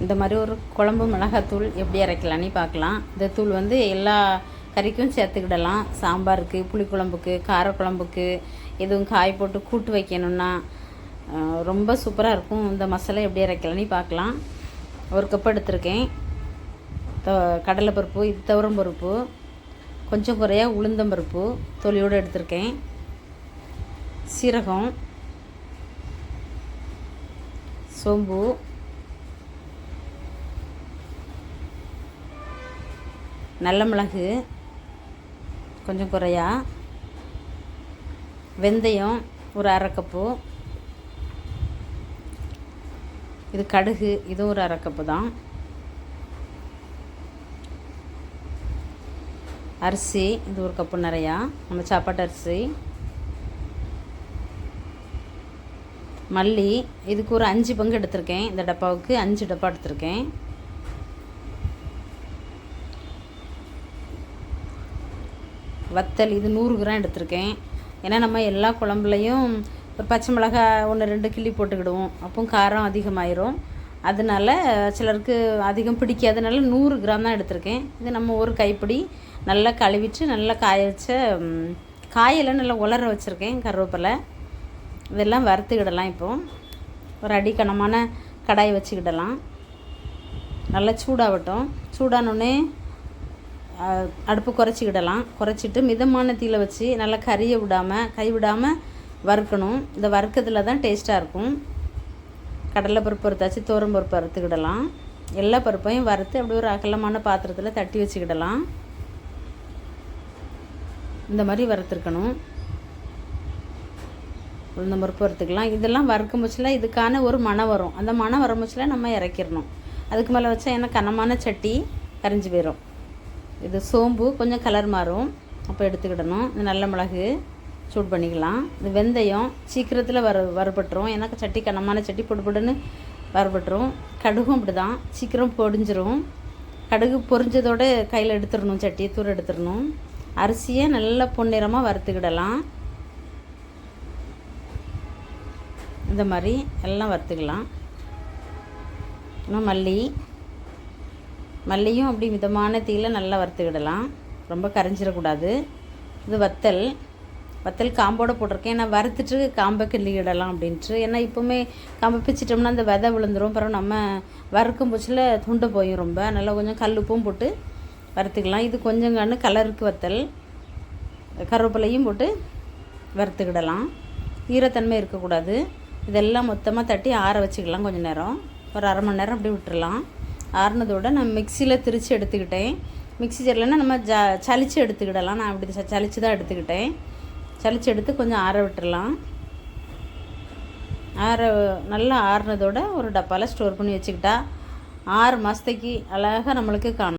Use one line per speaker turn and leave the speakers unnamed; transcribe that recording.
இந்த மாதிரி ஒரு குழம்பு மிளகாத்தூள் எப்படி அரைக்கலான்னு பார்க்கலாம். இந்த தூள் வந்து எல்லா கறிக்கும் சேர்த்துக்கிடலாம். சாம்பாருக்கு புளிக்குழம்புக்கு காரக்குழம்புக்கு எதுவும் காய் போட்டு கூட்டு வைக்கணும்னா ரொம்ப சூப்பராக இருக்கும். இந்த மசாலா எப்படி அரைக்கலான்னு பார்க்கலாம். ஒரு கப் எடுத்திருக்கேன். த- கடலைப்பருப்பு இது துவரம் பருப்பு கொஞ்சம் குறையாக உளுந்தம்பருப்பு தொலியோடு எடுத்திருக்கேன். சீரகம் சோம்பு நல்ல மிளகு கொஞ்சம் குறையா வெந்தயம் ஒரு அரை கப்பு. இது கடுகு இது ஒரு அரை கப்பு தான். அரிசி இது ஒரு கப்பு நிறையா. நம்ம சாப்பாட்டு அரிசி. மல்லி இதுக்கு ஒரு அஞ்சு பங்கு எடுத்திருக்கேன். இந்த டப்பாவுக்கு அஞ்சு டப்பா எடுத்திருக்கேன். வத்தல் இது நூறு கிராம் எடுத்திருக்கேன். ஏன்னா நம்ம எல்லா குழம்புலையும் ஒரு பச்சை மிளகாய் ஒன்று ரெண்டு கிள்ளி போட்டுக்கிடுவோம். அப்போ காரம் அதிகமாயிரும். அதனால சிலருக்கு அதிகம் பிடிக்காதனால நூறு கிராம் தான் எடுத்திருக்கேன். இது நம்ம ஒரு கைப்பிடி நல்லா கழுவிட்டு நல்லா காய வச்ச காயில் காயெல்லாம் நல்லா உலர வச்சுருக்கேன் கருவேப்பிலை. இதெல்லாம் வறுத்துக்கிடலாம் இப்போ. ஒரு அடிக்கணமான கடாய் வச்சுக்கிடலாம். நல்லா சூடாகட்டும். சூடானோடனே அடுப்பு குறைச்சிக்கிடலாம். குறைச்சிட்டு மிதமான தீயில் வச்சு நல்லா கறியை விடாமல் கை விடாமல் வறுக்கணும். இந்த வறுக்கிறதுல தான் டேஸ்ட்டாக இருக்கும். கடலைப்பருப்பு வறுத்தாச்சு பருப்பு வறுத்துக்கிடலாம். எல்லா பருப்பையும் வறுத்து அப்படியே ஒரு அகலமான பாத்திரத்தில் தட்டி வச்சுக்கிடலாம். இந்த மாதிரி வறுத்துருக்கணும். உளுந்த பருப்பு வறுத்துக்கலாம். இதெல்லாம் வறுக்கும் பட்சத்தில் இதுக்கான ஒரு மணம் வரும். அந்த மணம் வரும் பட்சத்தில் நம்ம இறக்கிடணும். அதுக்கு மேலே வச்சா ஏன்னா கனமான சட்டி கரிஞ்சு போயிடும் இது சோம்பு கொஞ்சம் கலர் மாறும். அப்போ எடுத்துக்கிடணும். இந்த நல்ல மிளகு சூட் பண்ணிக்கலாம். இது வெந்தயம் சீக்கிரத்தில் வர வறுபட்டுரும். ஏன்னா சட்டி கனமான சட்டி பொடு பொடுன்னு வறுபட்டுரும். கடுகும் அப்படி தான் சீக்கிரம் பொடிஞ்சிரும். கடுகு பொரிஞ்சதோட கையில் எடுத்துடணும் சட்டியை தூர் எடுத்துடணும். அரிசியை நல்லா பொன்னிறமாக வறுத்துக்கிடலாம். இந்த மாதிரி எல்லாம் வறுத்துக்கலாம். இன்னும் மல்லி மல்லியும் அப்படி மிதமான தீயில நல்லா வறுத்துக்கிடலாம். ரொம்ப கரைஞ்சிடக்கூடாது. இது வத்தல். வத்தல் காம்போடு போட்டிருக்கேன். ஏன்னா வறுத்துட்டு காம்பை கிள்ளிக்கிடலாம் அப்படின்ட்டு. ஏன்னா இப்போவுமே காம்பை பிச்சிட்டோம்னா அந்த விதை விழுந்துடும் பிறகு நம்ம வறுக்கும் பூச்சில் துண்டு போயும் ரொம்ப. நல்லா கொஞ்சம் கல் உப்பும் போட்டு வறுத்துக்கலாம். இது கொஞ்சம் கண்ணு கலருக்கு வத்தல். கருவேப்பிலையும் போட்டு வறுத்துக்கிடலாம். ஈரத்தன்மை இருக்கக்கூடாது. இதெல்லாம் மொத்தமாக தட்டி ஆற வச்சுக்கலாம் கொஞ்சம் நேரம். ஒரு அரை மணி நேரம் அப்படி விட்டுடலாம் ஆறுனதோட நான் மிக்சியில் திரித்து எடுத்துக்கிட்டேன். மிக்ஸி ஜார்லன்னா நம்ம ஜ சளிச்சு எடுத்துக்கிடலாம். நான் அப்படி ச- தான் எடுத்துக்கிட்டேன். சளிச்சு எடுத்து கொஞ்சம் ஆற விட்டுடலாம் ஆற நல்லா ஆறுனதோட ஒரு டப்பாவில் ஸ்டோர் பண்ணி வச்சுக்கிட்டா ஆறு மாதத்துக்கு அழகாக நம்மளுக்கு காணும்.